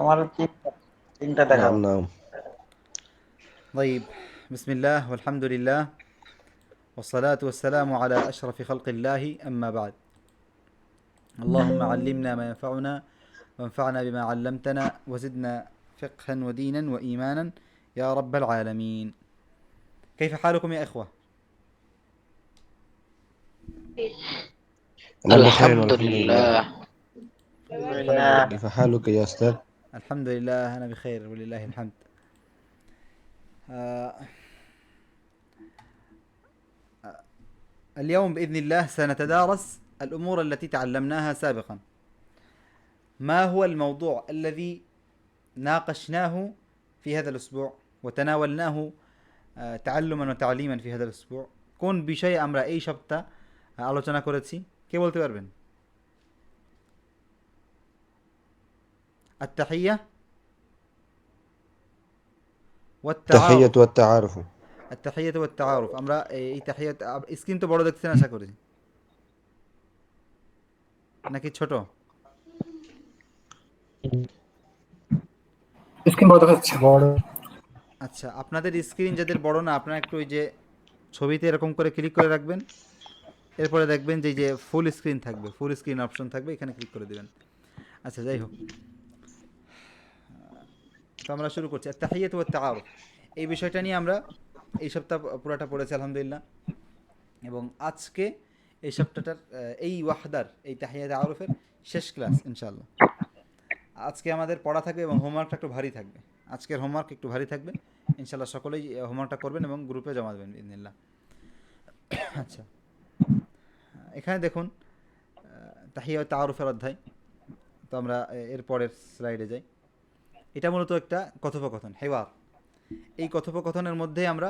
তোমার কি তিনটা দেখাও নাম নাম طيب بسم الله والحمد لله والصلاة والسلام على أشرف خلق الله أما بعد اللهم علمنا ما ينفعنا وانفعنا بما علمتنا وزدنا فقها ودينا وإيمانا يا رب العالمين كيف حالكم يا إخوة؟ أنا بخير الحمد والحمد لله كيف حالك يا أستاذ؟ الحمد لله أنا بخير ولله الحمد آه، آه، اليوم بإذن الله سنتدارس الأمور التي تعلمناها سابقا ما هو الموضوع الذي ناقشناه في هذا الأسبوع وتناولناه آه، تعلما وتعليما في هذا الأسبوع কোন বিষয়ে আমরা এই সপ্তাহ আহ, আলোচনা করেছি কে বলতে পারবেন التحية والتعارف تحية والتعارف التحية والتعارف আমরা এই তাহিয়াত স্ক্রিন তো বড় দেখছেন আশা করি নাকি ছোট স্ক্রিন বড় দেখাচ্ছে আচ্ছা আপনাদের স্ক্রিন যাদের বড় না আপনারা একটু ওই যে ছবিতে এরকম করে ক্লিক করে রাখবেন এরপরে দেখবেন যে এই যে ফুল স্ক্রিন থাকবে ফুল স্ক্রিন অপশন থাকবে এখানে ক্লিক করে দিবেন আচ্ছা যাই হোক তো আমরা শুরু করছি। তাহিয়াত ওয়া তাআরুফ, এই বিষয়টা নিয়ে আমরা এই সপ্তাহ পুরাটা পড়েছি, আলহামদুলিল্লাহ। এবং আজকে এই সপ্তাহটার এই ওয়াহদার, এই তাহিয়াত আরফের শেষ ক্লাস, ইনশাআল্লাহ। আজকে আমাদের পড়া থাকবে এবং হোমওয়ার্কটা একটু ভারী থাকবে। আজকের হোমওয়ার্ক একটু ভারী থাকবে। ইনশাআল্লাহ সকলেই হোমওয়ার্কটা করবেন এবং গ্রুপে জমা দেবেন ইনশাল্লাহ আচ্ছা। এখানে দেখুন তাহিয়া তারুফের অধ্যায়। তো আমরা এর পরের স্লাইডে যাই। এটা মূলত একটা কথোপকথন, হেওয়ার। এই কথোপকথনের মধ্যে আমরা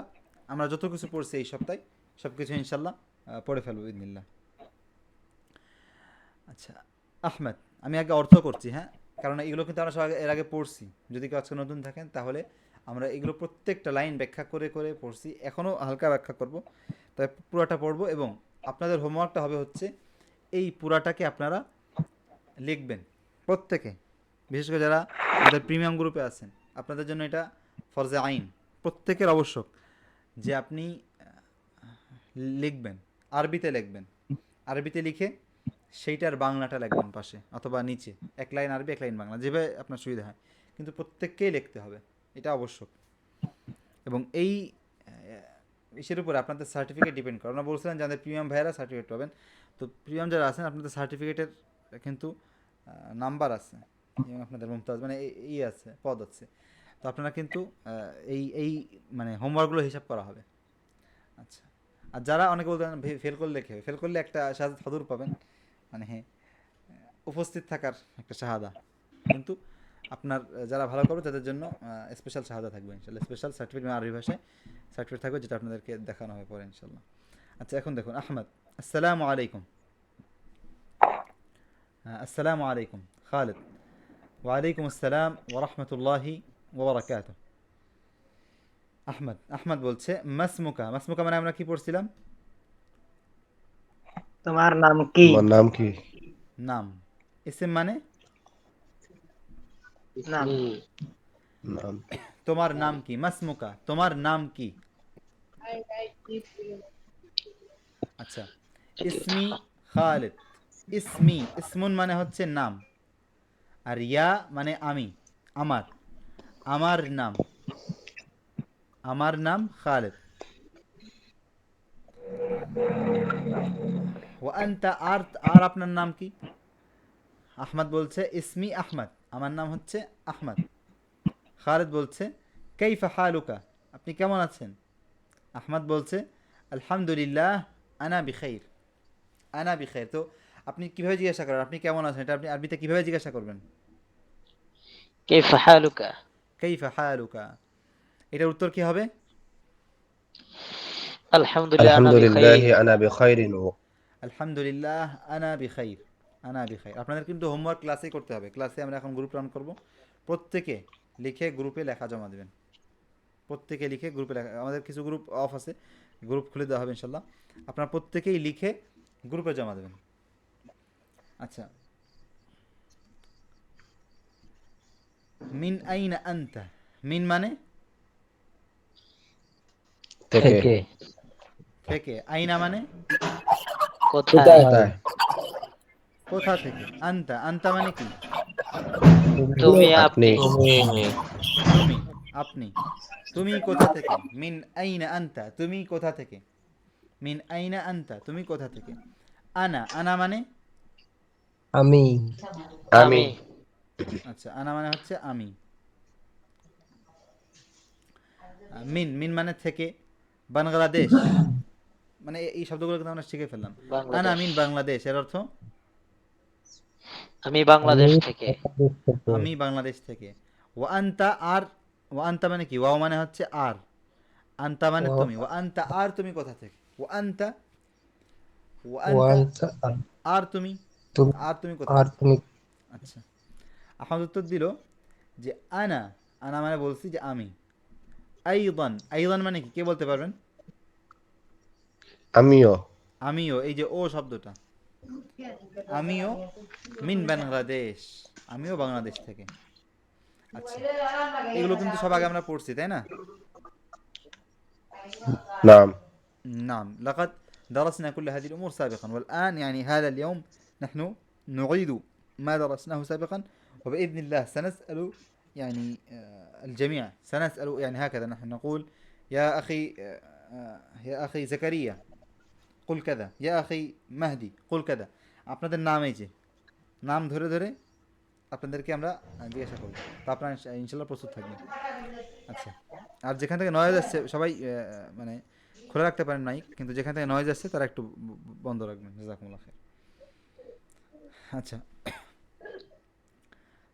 আমরা যত কিছু পড়ছি এই সপ্তাহে সব কিছু ইনশাল্লাহ পড়ে ফেলব, ইদিনিল্লাহ। আচ্ছা আহমেদ, আমি আগে অর্থ করছি হ্যাঁ? কারণ এগুলো কিন্তু আমরা এর আগে পড়ছি। যদি কেউ আজকে নতুন থাকেন, তাহলে আমরা এগুলো প্রত্যেকটা লাইন ব্যাখ্যা করে করে পড়ছি। এখনও হালকা ব্যাখ্যা করব। তবে পুরাটা পড়ব এবং আপনাদের হোমওয়ার্কটা হবে হচ্ছে, এই পুরাটাকে আপনারা লিখবেন প্রত্যেকে। বিশেষ করে যারা আমাদের প্রিমিয়াম গ্রুপে আছেন, আপনাদের জন্য এটা ফরজে আইন। প্রত্যেকের আবশ্যক যে আপনি লিখবেন, আরবিতে লিখবেন। আরবিতে লিখে সেইটার বাংলাটা লিখবেন পাশে অথবা নিচে। এক লাইন আরবি, এক লাইন বাংলা, যেভাবে আপনার সুবিধা হয়। কিন্তু প্রত্যেককেই লিখতে হবে, এটা আবশ্যক। এবং এই ইসের উপরে আপনাদের সার্টিফিকেট ডিপেন্ড করে। আমরা বলছিলাম যাদের প্রিমিয়াম ভাইয়েরা সার্টিফিকেট পাবেন। তো প্রিমিয়াম যারা আছেন, আপনাদের সার্টিফিকেটের কিন্তু নাম্বার আছে। এবং আপনাদের মুমতাজ মানে এই আছে পদ আছে। তো আপনারা কিন্তু এই এই মানে হোমওয়ার্কগুলো হিসাব করা হবে। আচ্ছা। আর যারা অনেকে বলতেন ফেল করলে লিখে ফেল করলে একটা শাহাদ ফাদুর পাবেন। মানে হ্যাঁ উপস্থিত থাকার একটা শাহাদা। কিন্তু আপনার যারা ভালো করবে তাদের জন্য স্পেশাল শাহাদা থাকবে ইনশাল্লাহ স্পেশাল সার্টিফিকেট আরবি ভাষায় সার্টিফিকেট থাকবে যেটা আপনাদেরকে দেখানো হবে পরে ইনশাল্লাহ আচ্ছা এখন দেখুন আহমদ আসসালামু আলাইকুম। হ্যাঁ, আসসালামু আলাইকুম খালিদ। ওয়ালাইকুম আসসালাম ওরহমতুল্লাহি ওবরাকাত আহমদ আহমদ বলছে মাসমুকা মাসমুকা মানে আমরা কি পড়ছিলাম? তোমার নাম কি? আমার নাম কি? নাম। ইসিম মানে? নাম। নাম। তোমার নাম কি? মাসমুকা তোমার নাম কি? আচ্ছা। ইসমি খালিদ। ইসমি ইসমুন মানে হচ্ছে নাম। আর ইয়া মানে আমি, আমার। আমার নাম। আমার নাম খালেদ। আর আর আপনার নাম কি? আহমদ বলছে, ইসমি আহমদ। আমার নাম হচ্ছে আহমদ। খালেদ বলছে, কাইফা হালুকা, আপনি কেমন আছেন? আহমদ বলছে, আলহামদুলিল্লাহ, আনা বিখাইর। আনা বিখাইর। তো আপনি কীভাবে জিজ্ঞাসা করেন? আপনি কেমন আছেন? এটা আপনি আরবিতে কীভাবে জিজ্ঞাসা করবেন? কাইফা হালুকা কাইফা হালুকা এটা উত্তর কি হবে? আলহামদুলিল্লাহ আনা বিখাইর আলহামদুলিল্লাহ আনা বিখাইর আনা বিখাইর আপনাদের কিন্তু হোমওয়ার্ক ক্লাসে করতে হবে। ক্লাসে আমরা এখন গ্রুপ রান করব। প্রত্যেকে লিখে গ্রুপে লেখা জমা দিবেন। প্রত্যেকে লিখে গ্রুপে লেখা আমাদের কিছু গ্রুপ অফ আছে। গ্রুপ খুলে দেওয়া হবে ইনশাল্লাহ আপনারা প্রত্যেকেই লিখে গ্রুপে জমা দেবেন। আচ্ছা। মিন আইনা আনতা? মিন মানে? থেকে। থেকে। আইনা মানে? কোথায়? কোথা থেকে? আনতা। আনতা মানে কি? তুমি আপনি। আপনি। তুমি আপনি। তুমি কোথা থেকে? মিন আইনা আনতা। তুমি কোথা থেকে? মিন আইনা আনতা। তুমি কোথা থেকে? আনা। আনা মানে? আমি। আমি। আচ্ছা আনা মানে হচ্ছে আমি। মিন মিন মানে থেকে। বাংলাদেশ। মানে এই শব্দগুলো কিন্তু আমরা শিখে ফেললাম। আনা মিন বাংলাদেশ। এর অর্থ? আমি বাংলাদেশ থেকে। আমি বাংলাদেশ থেকে। ও আন্তা আর ও আন্তা মানে কি? ওয়াও মানে হচ্ছে আর। আন্তা মানে তুমি। ও আন্তা আর তুমি কোথা থেকে? ও আন্তা? ও আন্তা আর তুমি? তুমি আর তুমি কোথা আর তুমি আচ্ছা আহমদ উত্তর দিল যে আনা আনা মানে বলছি যে আমি আইদান আইদান মানে কি কে বলতে পারবেন আমিও আমিও এই যে ও শব্দটা আমিও মিন বাংলাদেশ আমিও বাংলাদেশ থেকে আচ্ছা এগুলো কিন্তু সব আগে আমরা পড়ছি তাই না নাম نعم لقد درسنا كل هذه الأمور سابقا والآن يعني هذا اليوم نحن نعيد ما درسناه سابقا وبإذن الله سنسأل يعني آه، الجميع سنسأل يعني هكذا نحن نقول يا أخي آه، آه، يا أخي زكريا قل كذا يا أخي مهدي قل كذا আপনাদের নাম এই যে নাম ধরে ধরে আপনাদেরকে আমরা আহ, জিজ্ঞাসা করবো তা আপনারা ইনশা- ইনশাল্লাহ প্রস্তুত থাকবেন আচ্ছা আর যেখান থেকে নয়েজ আসছে সবাই আহ, মানে খোলা রাখতে পারেন নাই কিন্তু যেখান থেকে নয়েজ আসছে তারা একটু ব- ব- বন্ধ রাখবেন জাজাকুমুল্লাহ খাইর আচ্ছা।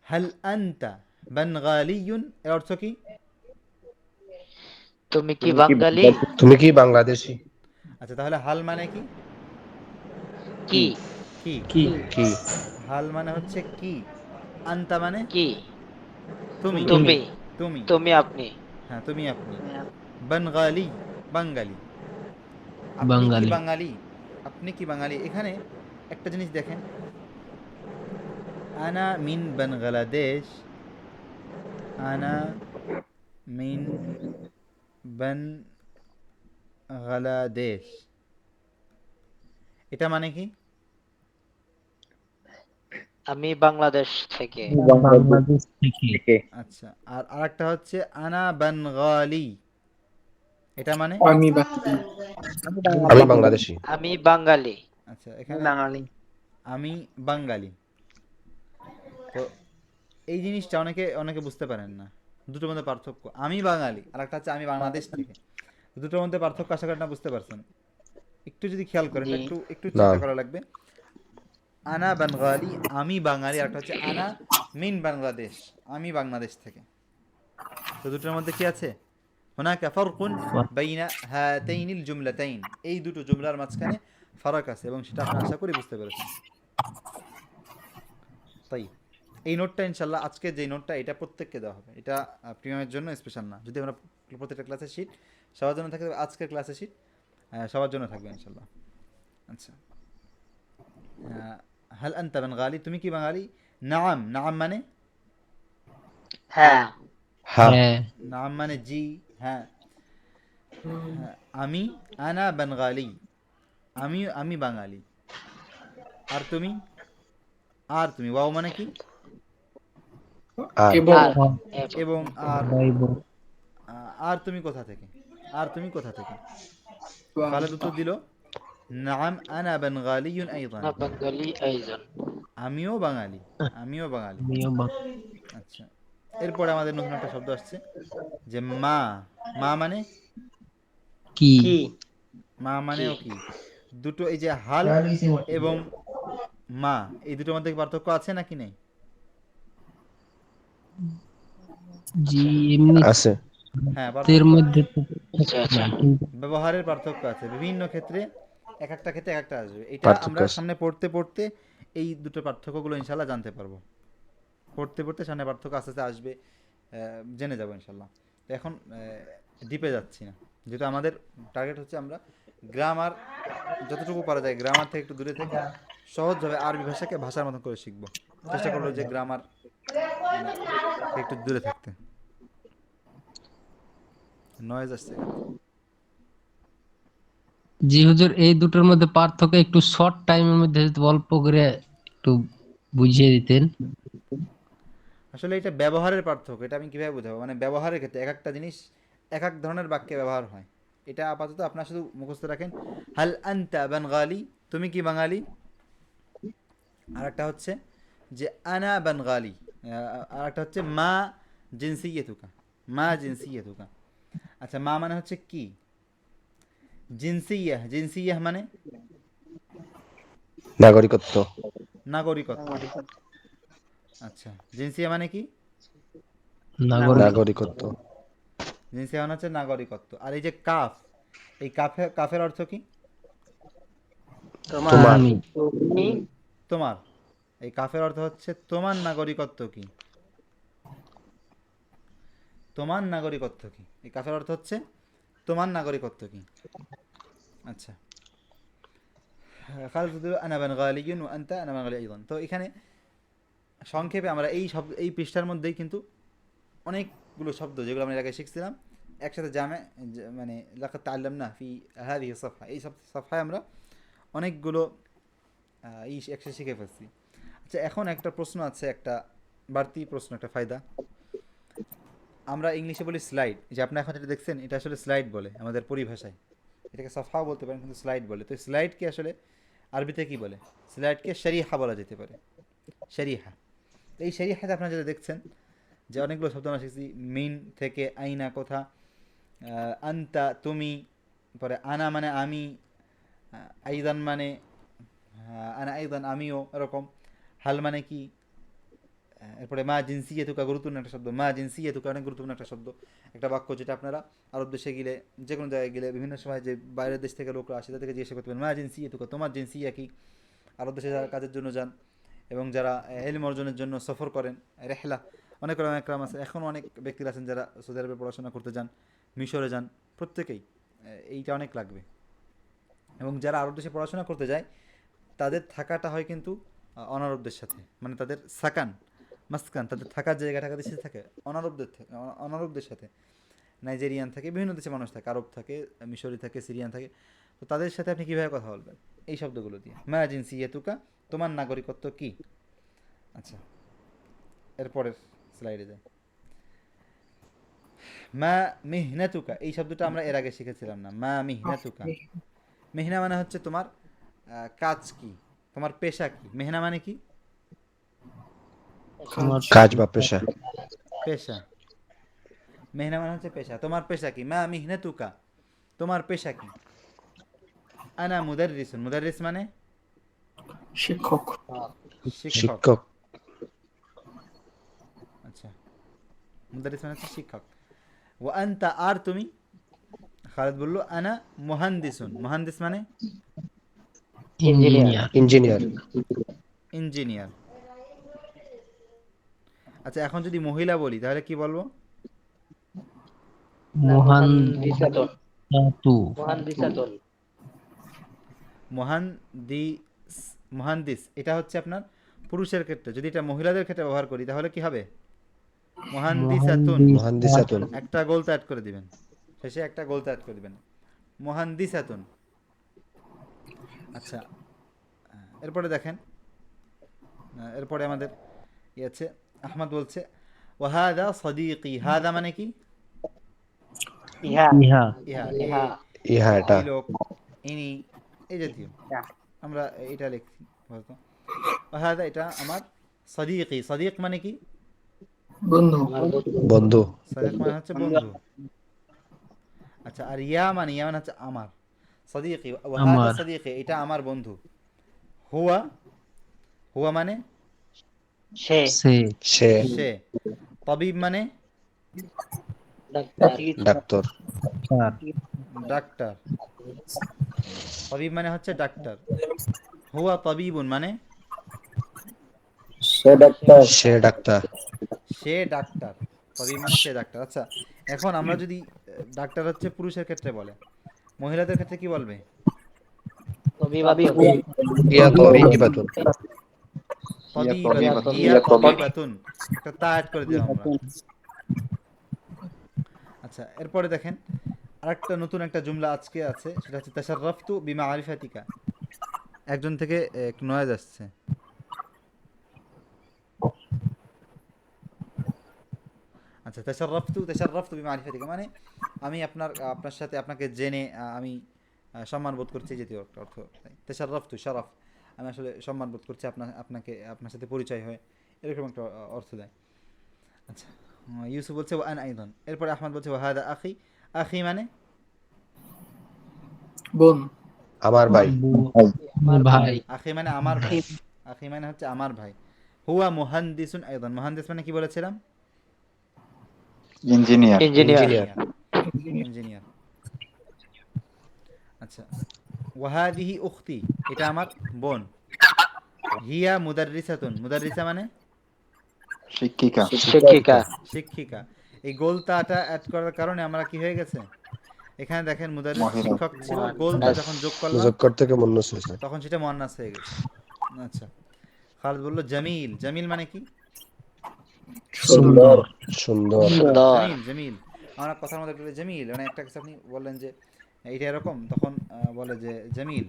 হাল আনতা বানগালিয়ুন এর অর্থ কি? তুমি কি বাঙালি? তুমি কি বাংলাদেশি? আচ্ছা তাহলে হাল মানে কি? কি? কি? কি? কি? হাল মানে হচ্ছে কি? আনতা মানে? কি? তুমি। তুমি। তুমি। তুমি আপনি। হ্যাঁ তুমি আপনি। বানগালি বাঙালি। বাঙালি। বাঙালি? আপনি কি বাঙালি? এখানে একটা জিনিস দেখেন। আনা মিন বাংলাদেশ আনা মিন বাংলাদেশ। এটা মানে কি? আমি বাংলাদেশ থেকে। বাংলাদেশ থেকে। আচ্ছা আর আরেকটা হচ্ছে আনা বানগালি এটা মানে? আমি আমি বাংলাদেশি। আমি বাঙালি। আচ্ছা এখানে বাঙালি। আমি বাঙালি। তো এই জিনিসটা অনেকে অনেকে বুঝতে পারেন না দুটোর মধ্যে পার্থক্য আমি বাঙালি আর একটা হচ্ছে আমি বাংলাদেশ থেকে দুটোর মধ্যে পার্থক্য আশা করি না বুঝতে পারছেন একটু যদি খেয়াল করেন জি। একটু একটু চিন্তা না। করা লাগবে আনা বাঙালি আমি বাঙালি আর একটা হচ্ছে আনা মিন বাংলাদেশ আমি বাংলাদেশ থেকে তো দুটোর মধ্যে কি আছে هناك فرق بين هاتين الجملتين এই দুটো জুমলার মাঝখানে ফারাক আছে এবং সেটা আপনি আশা করি বুঝতে পেরেছেন তাই এই নোটটা ইনশাল্লাহ আজকে যে নোটটা এটা প্রত্যেককে দেওয়া হবে। এটা প্রিমিয়ামের জন্য স্পেশাল না। যদি আমরা প্রত্যেকটা ক্লাসের শিট সবার জন্য থাকে আজকের ক্লাসের শিট সবার জন্য থাকবে ইনশাল্লাহ আচ্ছা। হাল আনতা বাঙালি? তুমি কি বাঙালি? নাম নাম মানে? হ্যাঁ। হ্যাঁ। নাম মানে জি হ্যাঁ। আমি আনা বাঙালি। আমি আমি বাঙালি। আর তুমি? আর তুমি? ওয়াও মানে কি? এবং আর আর তুমি কোথা থেকে? আর তুমি কোথা থেকে? খালেদ উত্তর দিল নাম আনা আইদান। বাঙালি আমিও বাঙালি। আমিও বাঙালি আচ্ছা এরপরে আমাদের নতুন একটা শব্দ আসছে যে মা মা মানে? কি? কি? মা মানেও কি? দুটো এই যে হাল এবং মা এই দুটোর মধ্যে পার্থক্য আছে নাকি নেই? জি এমনি আছে। হ্যাঁ এর মধ্যে আচ্ছা আচ্ছা। ব্যবহারের পার্থক্য আছে। বিভিন্ন ক্ষেত্রে এক একটা ক্ষেত্রে এক একটা আসবে। এটা আমরা সামনে পড়তে পড়তে এই দুটো পার্থক্যগুলো ইনশাল্লাহ জানতে পারব। পড়তে পড়তে সামনে পার্থক্য আস্তে আস্তে আসবে আহ, জেনে যাব ইনশাল্লাহ তো এখন ডিপে যাচ্ছি না। যেহেতু আমাদের টার্গেট হচ্ছে আমরা গ্রামার যতটুকু পারা যায় গ্রামার থেকে একটু দূরে থেকে সহজভাবে আরবি ভাষাকে ভাষার মতন করে শিখব। চেষ্টা করব যে গ্রামার থেকে একটু দূরে থাকতে। নয়েজ আসছে জি হুজুর এই দুটোর মধ্যে পার্থক্য একটু শর্ট টাইমের মধ্যে যদি অল্প করে একটু বুঝিয়ে দিতেন। আসলে এটা ব্যবহারের পার্থক্য এটা আমি কীভাবে বোঝাবো? মানে ব্যবহারের ক্ষেত্রে এক একটা জিনিস এক এক ধরনের বাক্যে ব্যবহার হয়। এটা আপাতত আপনার শুধু মুখস্থ রাখেন। হাল আনতা বানগালি তুমি কি বাঙালি? আর একটা হচ্ছে যে আনা বানগালি আর একটা হচ্ছে মা জিনসিয়েতুকা। মা জিনসিয়েতুকা। আচ্ছা মা মানে হচ্ছে কি? জিনসিয়াহ। জিনসিয়াহ মানে? নাগরিকত্ব। নাগরিকত্ব। আচ্ছা জিনসিয়া মানে কি? নাগরিক নাগরিকত্ব। জিনসিয়া মানে হচ্ছে নাগরিকত্ব। আর এই যে কাফ এই কাফে কাফের অর্থ কি? তোমার। তোমার। এই কাফের অর্থ হচ্ছে, তোমার নাগরিকত্ব কি? তোমার নাগরিকত্ব কি? এই কাফের অর্থ হচ্ছে, তোমার নাগরিকত্ব কি? আচ্ছা। তো এখানে সংক্ষেপে আমরা এই শব্দ, এই পৃষ্ঠার মধ্যেই কিন্তু অনেকগুলো শব্দ যেগুলো আমরা আগে শিখছিলাম, একসাথে জামে মানে লাকাত তাআল্লাম না ফি হাদিহি সাফহা। এই সব সাফহায় আমরা অনেকগুলো এই একসাথে শিখে ফেলছি। আচ্ছা এখন একটা প্রশ্ন আছে, একটা বাড়তি প্রশ্ন, একটা ফায়দা। আমরা ইংলিশে বলি স্লাইড। যে আপনি এখন যেটা দেখছেন, এটা আসলে স্লাইড বলে আমাদের পরিভাষায়। এটাকে সফাও বলতে পারেন, কিন্তু স্লাইড বলে। তো স্লাইডকে আসলে আরবিতে কি বলে? স্লাইডকে শরিহা বলা যেতে পারে। শরিহা। এই শরিহাতে আপনারা যেটা দেখছেন, যে অনেকগুলো শব্দ আমরা শিখছি, মিন থেকে আইনা কথা আন্তা তুমি, পরে আনা মানে আমি আইদান মানে আনা আইদান আমিও এরকম। হাল মানে কি? এরপরে মা জিন্সিয়ে তুকা গুরুত্বপূর্ণ একটা শব্দ। মা জিন্সিয়ে তুকা অনেক গুরুত্বপূর্ণ একটা শব্দ। একটা বাক্য যেটা আপনারা আরব দেশে গেলে যে কোনো জায়গায় গেলে, বিভিন্ন সময় যে বাইরের দেশ থেকে লোকরা আসে, তাদেরকে জিজ্ঞাসা করতে পারেন মা জিন্সিয়ে তুকা তোমার জিন্সিয়া কি? আরব দেশে যারা কাজের জন্য যান এবং যারা এলম অর্জনের জন্য সফর করেন, রেহলা, অনেক রকম রাম আছে। এখনও অনেক ব্যক্তিরা আছেন যারা সৌদি আরবে পড়াশোনা করতে যান, মিশরে যান, প্রত্যেকেই। এইটা অনেক লাগবে। এবং যারা আরব দেশে পড়াশোনা করতে যায়, তাদের থাকাটা হয় কিন্তু অনারবদের সাথে। মানে তাদের সাকান মাসকান তাদের থাকার জায়গা টাকা দেশে থাকে অনারবদের অনারবদের সাথে। নাইজেরিয়ান থাকে বিভিন্ন দেশে মানুষ থাকে আরব থাকে মিশরি থাকে সিরিয়ান থাকে। তো তাদের সাথে আপনি কীভাবে কথা বলবেন? এই শব্দগুলো দিয়ে। মা জিন্সি ইয়েতুকা তোমার নাগরিকত্ব কি? আচ্ছা এরপরের স্লাইডে যাই। মা মিহনাতুকা এই শব্দটা আমরা এর আগে শিখেছিলাম না। মা মিহনাতুকা। মেহনা মানে হচ্ছে তোমার কাজ কি? তোমার পেশা কি? মেহনা মানে কি? কাজ বা পেশা। পেশা। মেহনা মানে হচ্ছে পেশা। তোমার পেশা কি? মা মিহনাতুকা। তোমার পেশা কি? আনা মুদাররিসুন মুদাররিস মানে? শিক্ষক। শিক্ষক। শিক্ষক। আচ্ছা। মুদারিস মানে হচ্ছে শিক্ষক। ও আনতা আর তুমি? খালেদ বলল আনা মোহান্দিসুন। মোহান্দিস মানে? ইঞ্জিনিয়ার। ইঞ্জিনিয়ার। ইঞ্জিনিয়ার। আচ্ছা এখন যদি মহিলা বলি তাহলে কি বলব? মহান মহান্দিস এটা হচ্ছে আপনার পুরুষের ক্ষেত্রে। যদি এটা মহিলাদের ক্ষেত্রে ব্যবহার করি তাহলে কি হবে? মহান্দিসাতুন মহান্দিসাতুন একটা গোলতা অ্যাড করে দিবেন। শেষে একটা গোলতা অ্যাড করে দিবেন। মহান্দিসাতুন আচ্ছা এরপরে দেখেন এরপরে আমাদের ই আছে আহমদ বলছে ওয়াহাদা সদিকি। হাদা মানে কি? ইহা। ইহা। ইহা। ইহা। এটা। লোক ইনি এই জাতীয়। আমরা এটা লিখছি বলতো। ওয়াহাদা এটা আমার সদিকি। সদিক মানে কি? বন্ধু। বন্ধু। সাদিক মানে হচ্ছে বন্ধু। আচ্ছা আর ইয়া মানে ইয়া মানে হচ্ছে আমার। সদিকি ওয়াহাদা সদিকি এটা আমার বন্ধু। হুয়া হুয়া মানে? সে। সে। সে। সে। তবিব মানে? ডাক্তার। ডাক্তার। তবিব মানে হচ্ছে ডাক্তার। হুয়া তবিবুন মানে? সে ডাক্তার। সে ডাক্তার। সে ডাক্তার। তবিব মানে সে ডাক্তার। আচ্ছা এখন আমরা যদি ডাক্তার হচ্ছে পুরুষের ক্ষেত্রে বলে। মহিলাদের ক্ষেত্রে কি বলবে? আচ্ছা এরপরে দেখেন আরেকটা নতুন একটা জুমলা আজকে আছে সেটা হচ্ছে তাশাররাফতু বিমা আরিফাতিকা একজন থেকে এ, একটু নয়েজ আসছে। আচ্ছা তাশাররাফতু তাশাররাফতু বিমা আরিফাতিকা মানে আমি আপনার আপনার সাথে আপনাকে জেনে আমি সম্মান বোধ করছি এই জাতীয় একটা অর্থ। তাশাররাফতু শারাফ আমি আসলে সম্মান বোধ করছি আপনার আপনাকে আপনার সাথে পরিচয় হয় এরকম একটা অর্থ দেয়। আচ্ছা ইউসুফ বলছে ওয়ান আইদন। এরপরে আহমদ বলছে ওয়াহাদা আখি। আখি মানে? বোন। আমার ভাই। আমার ভাই। আখি মানে আমার ভাই। আখি মানে হচ্ছে আমার ভাই। হুয়া মুহান্দিসুন আইদন। মুহান্দিস মানে কি বলেছিলাম? ইঞ্জিনিয়ার। ইঞ্জিনিয়ার. ইঞ্জিনিয়ার। আচ্ছা। ওয়াহাদিহি উখতি এটা আমার বোন। হিয়া মুদাররিসাতুন মুদাররিসা মানে? শিক্ষিকা। শিক্ষিকা। শিক্ষিকা। এই গোলতাটা অ্যাড করার কারণে আমরা কি হয়ে গেছে? এখানে দেখেন মুদাররিস শিক্ষক ছিল। গোলতা যখন যোগ করলাম মুজক্কর থেকে মন্নস হয়েছে। তখন সেটা মন্নাস হয়ে গেছে। আচ্ছা। খালিদ বলল জামিল। জামিল মানে কি? সুন্দর। সুন্দর। সুন্দর। জামিল জামিল। আমার কথার মধ্যে বলে জামিল মানে একটা কিছু আপনি বললেন যে এইটা এরকম তখন আহ, বলে যে জামিল।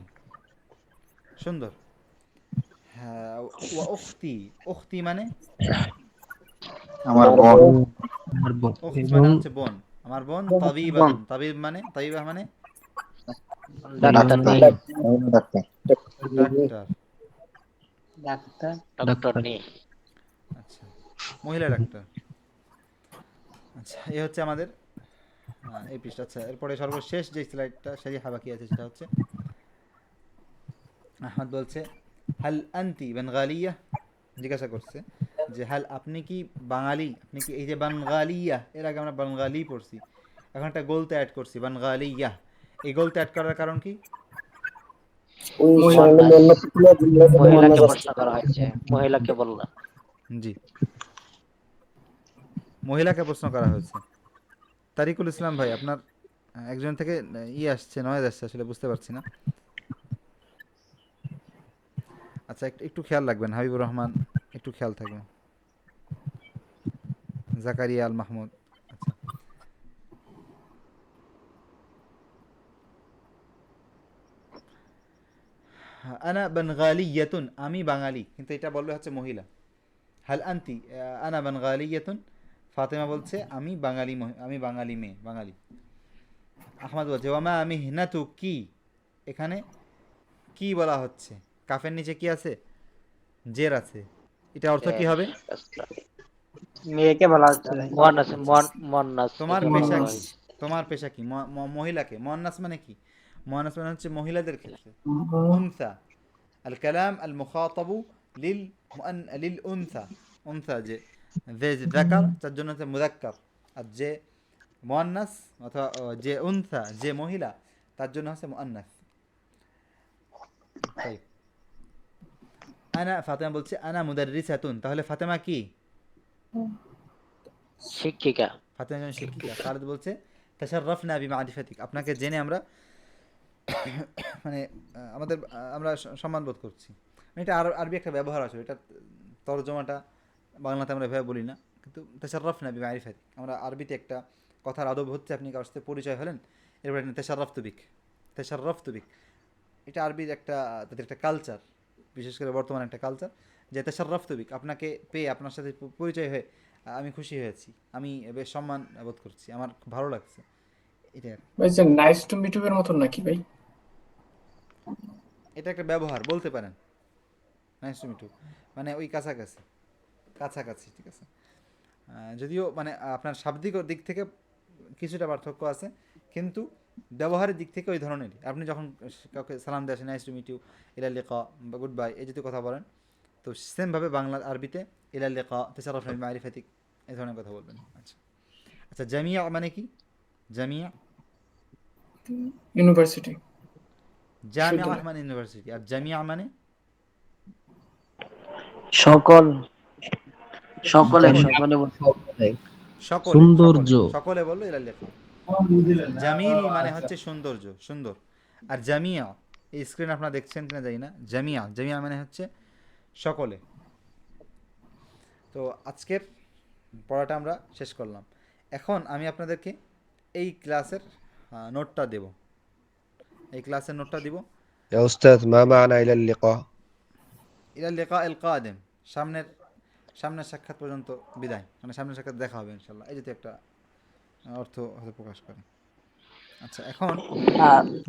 সুন্দর। হ্যাঁ ওয়া উখতি উখতি মানে? আমার বোন। আমার বোন। এবং মানে হচ্ছে বোন। আমার বোন তাবিবা তাবিব মানে? তাবিবা মানে? ডাক্তার। ডাক্তার। ডাক্তার। ডাক্তার। ডক্টর আচ্ছা। মহিলা ডাক্তার। আচ্ছা এই হচ্ছে আমাদের এই পৃষ্ঠা আচ্ছা এরপরে সর্বশেষ যে স্লাইডটা সেই হাবাকি আছে সেটা হচ্ছে আহমদ বলছে হাল আন্তি বেনগালিয়া জিজ্ঞাসা করছে যে হাল আপনি কি বাঙালি? আপনি কি এই যে বানগালিয়া এর আগে আমরা বাঙ্গালি পড়ছি এখন একটা গোলতে অ্যাড করছি বানগালিয়া এই গোলতে অ্যাড করার কারণ কি? মহিলাকে প্রশ্ন করা হয়েছে। তারিকুল ইসলাম ভাই, আপনার একজন থেকে ই আসছে নয়েজ আসছে, আসলে বুঝতে পারছি না। আচ্ছা একটু খেয়াল রাখবেন, হাবিবুর রহমান, একটু খেয়াল থাকবেন। জাকারিয়া আল মাহমুদ আচ্ছা। আনা বানগালিয়াতুন আমি বাঙালি, কিন্তু এটা বললে হচ্ছে মহিলা। হাল আন্তি আনা বানগালিয়াতুন ফাতেমা বলছে আমি বাঙালি আমি বাঙালি মেয়ে বাঙালি। আহমদ বলছে ওয়ামা আমি হিনাতু কি? এখানে কি বলা হচ্ছে? কাফের নিচে কি আছে? জের আছে। এটা অর্থ কি হবে? মেয়েকে বলা হচ্ছে। মুয়ান্নাস মুয়ান্নাস। তোমার পেশা কি? তোমার পেশা কি? মহিলাকে? মহান্নাস মানে কি? মহান্নাস মানে হচ্ছে মহিলাদের ক্ষেত্রে। উনসা। আল কালাম আল মুখাতাবু লিল লিল উনসা উনসা যে যে যাকার তার জন্য হচ্ছে মুযাক্কার আর যে মুআন্নাস অথবা যে উনসা যে মহিলা তার জন্য হচ্ছে মুআন্নাস তাই। আনা ফাতেমা বলছে আনা মুদাররিসাতুন তাহলে ফাতেমা কি? শিক্ষিকা। ফাতেমা একজন শিক্ষিকা। খালেদ বলছে তাশাররাফনা বিমারিফাতিক আপনাকে জেনে আমরা মানে আমাদের আমরা সম্মান বোধ করছি। এটা আরবি একটা ব্যবহার আছে এটা তর্জমাটা বাংলাতে আমরা এভাবে বলি না কিন্তু তাশাররাফনা বিমারিফাতিক আমরা আরবিতে একটা কথার আদব হচ্ছে আপনি কারোর সাথে পরিচয় হলেন এরপরে তেসাররফ তুবিক তেসাররফ তুবিক। এটা আরবির একটা তাদের একটা কালচার বিশেষ করে বর্তমানে একটা কালচার যে তেসাররফ তুবিক আপনাকে পেয়ে আপনার সাথে পরিচয় হয়ে আমি খুশি হয়েছি আমি বেশ সম্মান বোধ করছি আমার খুব ভালো লাগছে। এটা ভাই যে নাইস টু মিট এর মতন নাকি ভাই? এটা একটা ব্যবহার বলতে পারেন। নাইস টু মিটু মানে ওই কাছাকাছি। কাছাকাছি ঠিক আছে? যদিও মানে আপনার শাব্দিক দিক থেকে কিছুটা পার্থক্য আছে কিন্তু ব্যবহারের দিক থেকে ওই ধরনেরই। আপনি যখন কাউকে সালাম দিয়ে আসেন নাইস টু মিট ইউ ইলা লেখা বা গুড বাই এই জাতীয় কথা বলেন তো সেমভাবে বাংলা আরবিতে ইলা লেখা তেসারফ মারিফাতিক এই ধরনের কথা বলবেন। আচ্ছা। আচ্ছা জামিয়া মানে কি? জামিয়া? ইউনিভার্সিটি জামিয়া মানে ইউনিভার্সিটি। আর জামিয়া মানে? সকল সকলে সকলে সকলে। সৌন্দর্য। সকলে বলো এরা লেখো। জামিল মানে হচ্ছে সৌন্দর্য সুন্দর। আর জামিয়া এই স্ক্রিন আপনারা দেখছেন কিনা জানি না। জামিয়া জামিয়া মানে হচ্ছে সকলে। তো আজকের পড়াটা আমরা শেষ করলাম। এখন আমি আপনাদেরকে এই ক্লাসের নোটটা দেব। এই ক্লাসের নোটটা দিব। ইয়া উস্তাদ মা মানা ইলা লিকা? ইলা লিকা আল সামনের সামনের সাক্ষাৎ পর্যন্ত বিদায়। মানে সামনের সাক্ষাৎ দেখা হবে ইনশাল্লাহ এই যদি একটা অর্থ হয়তো প্রকাশ করে। আচ্ছা এখন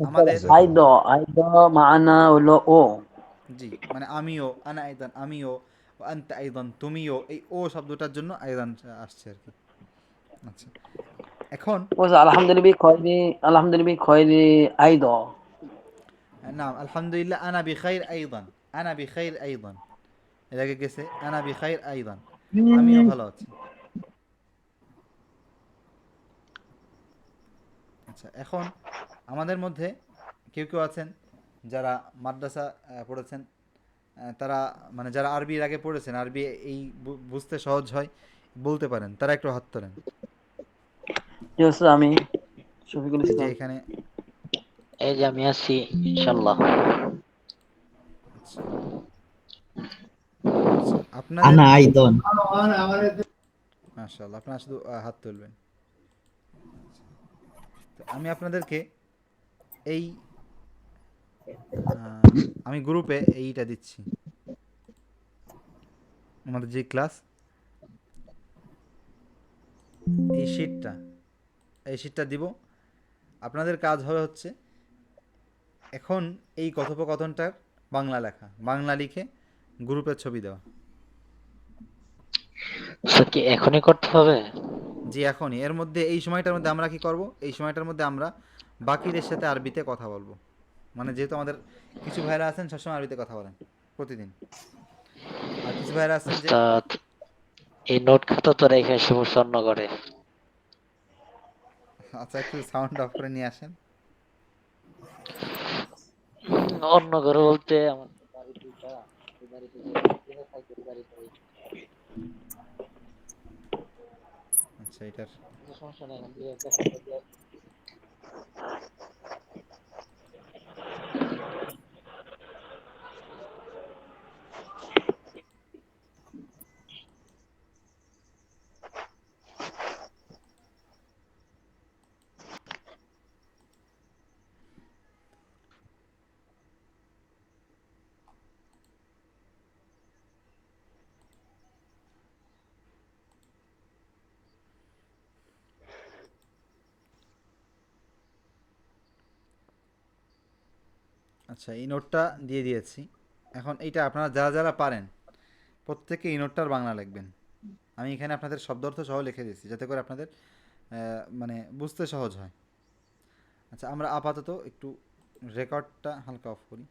আমাদের আইদ আইদ মানা হলো ও। জি মানে আমিও আনা আইদান আমিও আনতা আইদান তুমিও এই ও শব্দটার জন্য আইদান আসছে আর কি। আচ্ছা এখন ও আলহামদুলিল্লাহ খয়রি আলহামদুলিল্লাহ খয়রি আইদ। নাম আলহামদুলিল্লাহ আনা বিখাইর আইদান আনা বিখাইর আইদান। এর আগে গেছে আনা বিখাইর আইদান আমিও ভালো আছি। আচ্ছা এখন আমাদের মধ্যে কেউ কেউ আছেন যারা মাদ্রাসা পড়েছেন তারা মানে যারা আরবির আগে পড়েছেন আরবি এই বুঝতে সহজ হয় বলতে পারেন তারা একটু হাত তোলেন। আমি শফিকুল ইসলাম। এখানে এই যে আমি আছি ইনশাল্লাহ আপনাদের আইদন। মাশাআল্লাহ আপনারা শুধু আহ, হাত তুলবেন। আমি আপনাদেরকে এই আমি গ্রুপে এইটা দিচ্ছি। আমাদের যে ক্লাস এই শিটটা এই শিটটা দিব। আপনাদের কাজ হবে হচ্ছে এখন এই কথোপকথনটার বাংলা লেখা বাংলা লিখে গ্রুপের ছবি দেওয়া। কি এখনই করতে হবে? জি এখনই। এর মধ্যে এই সময়টার মধ্যে আমরা কি করব? এই সময়টার মধ্যে আমরা বাকিদের সাথে আরবিতে কথা বলব। মানে যেহেতু আমাদের কিছু ভাইরা আছেন সবসময় আরবিতে কথা বলেন প্রতিদিন। আর কিছু ভাইরা আছেন যে এই নোট খাতা তো রেখে সমস্যা করে আচ্ছা একটু সাউন্ড অফ করে নিয়ে আসেন। অন্য করে বলতে আমার বাড়ি দুইটা, বাড়িতে থাকে, বাড়িতে আচ্ছা এটার। সমস্যা নেই আচ্ছা এই নোটটা দিয়ে দিয়েছি। এখন এইটা আপনারা যারা যারা পারেন, প্রত্যেকে এই নোটটার বাংলা লিখবেন। আমি এখানে আপনাদের শব্দ অর্থ সহ লিখে দিয়েছি, যাতে করে আপনাদের মানে বুঝতে সহজ হয়। আচ্ছা আমরা আপাতত একটু রেকর্ডটা হালকা অফ করি।